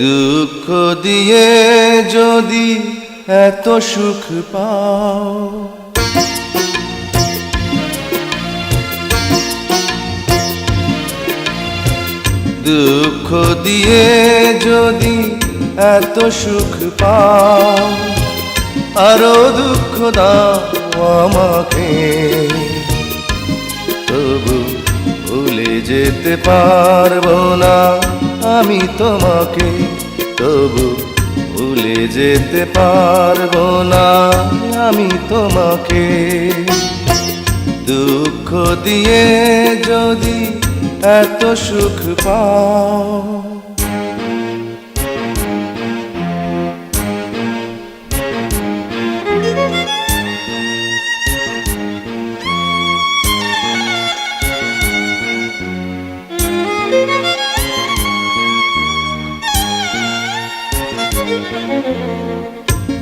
দুঃখ দিয়ে যদি এত সুখ পাও। দুঃখ দিয়ে যদি এত সুখ পাও, আরও দুঃখ দাও আমাকে। তবু ভুলে যেতে পারব না। আমি তোমাকে তবু ভুলে যেতে পারব না। আমি তোমাকে দুঃখ দিয়ে যদি এত সুখ পাও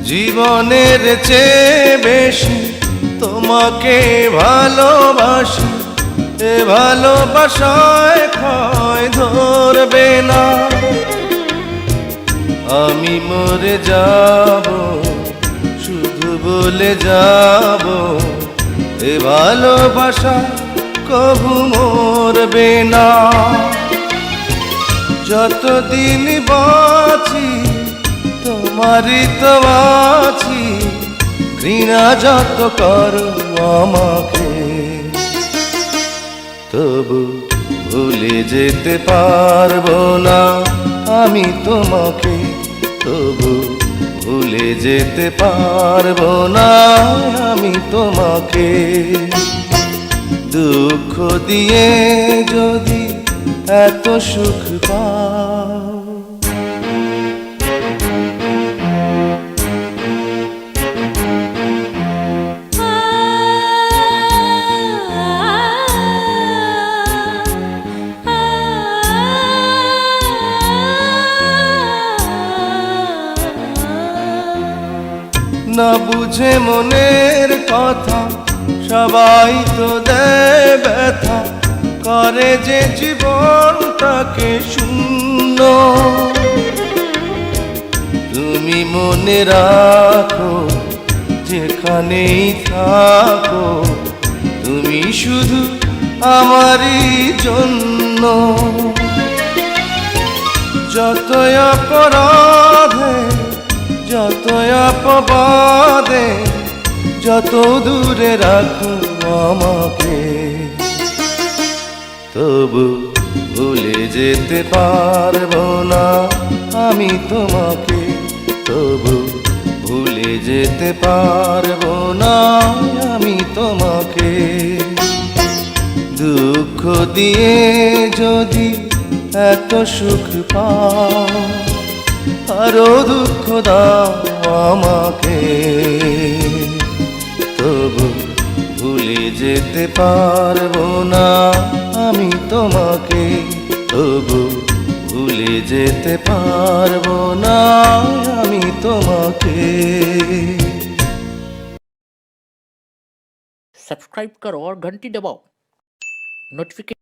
জীবনের চেয়ে বেশি তোমাকে ভালোবাসি, এ ভালোবাসায় ক্ষয় ধরবে না। আমি মরে যাব, শুধু বলে যাব, এ ভালোবাসা কবু মরবে না। যতদিন বাঁচি তোমারই তো আছি ঘৃণা যত করো আমাকে। তবু ভুলে যেতে পারব না আমি তোমাকে। তবু ভুলে যেতে পারব না আমি তোমাকে। দুঃখ দিয়ে যদি এত সুখ পাও না বুঝে মনের কথা, সবাই তো দেয় ব্যথা। করে যে জীবনটাকে শূন্য। তুমি মনে রাখো, যেখানেই থাকো, তুমি শুধু আমারই জন্য। যতই অপরাধে অপবাদে যত দূরে রাখো আমাকে। তবু ভুলে যেতে পারব না আমি তোমাকে। তবু ভুলে যেতে পারব না আমি তোমাকে। দুঃখ দিয়ে যদি এত সুখ পাও আরো দুঃখ দাও আমাকে তবু ভুলে যেতে পারবো না আমি তোমাকে তবু ভুলে যেতে পারবো না আমি তোমাকে सब्सक्राइब करो और घंटी दबाओ नोटिफिकेशन